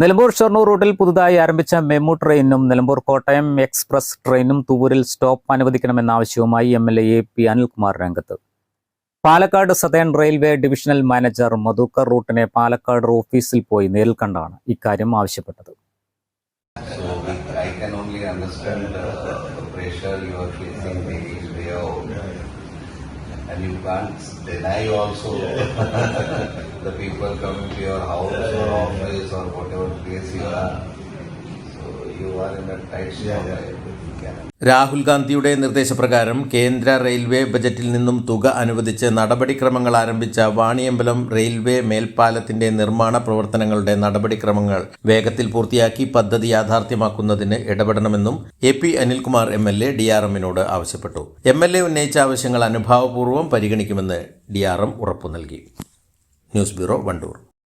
Nilambur Shoranur റൂട്ടിൽ പുതുതായി ആരംഭിച്ച മെമു ട്രെയിനും നിലമ്പൂർ കോട്ടയം എക്സ്പ്രസ് ട്രെയിനും തൂവൂരിൽ സ്റ്റോപ്പ് അനുവദിക്കണമെന്ന ആവശ്യവുമായി M L A P Anilkumar രംഗത്ത് Palakkad southern railway divisional manager Madhukar റൂട്ടിനെ Palakkad ഓഫീസിൽ പോയി നേരിൽ കണ്ടാണ് ഇക്കാര്യം ആവശ്യപ്പെട്ടത്. And you can't deny also the people coming to your house or office or whatever place you are. So you are in a tight spot. Rahul ഗാന്ധിയുടെ നിർദ്ദേശപ്രകാരം കേന്ദ്ര railway ബജറ്റിൽ നിന്നും തുക അനുവദിച്ച് നടപടിക്രമങ്ങൾ ആരംഭിച്ച വാണിയമ്പലം റെയിൽവേ മേൽപ്പാലത്തിന്റെ നിർമ്മാണ പ്രവർത്തനങ്ങളുടെ നടപടിക്രമങ്ങൾ വേഗത്തിൽ പൂർത്തിയാക്കി പദ്ധതി യാഥാർത്ഥ്യമാക്കുന്നതിന് ഇടപെടണമെന്നും A P Anilkumar M L A D R എമ്മിനോട് ആവശ്യപ്പെട്ടു. എം എൽ എ ഉന്നയിച്ച ആവശ്യങ്ങൾ അനുഭാവപൂർവം പരിഗണിക്കുമെന്ന് ഡി ആർ എം ഉറപ്പു നൽകി. News bureau Wandoor.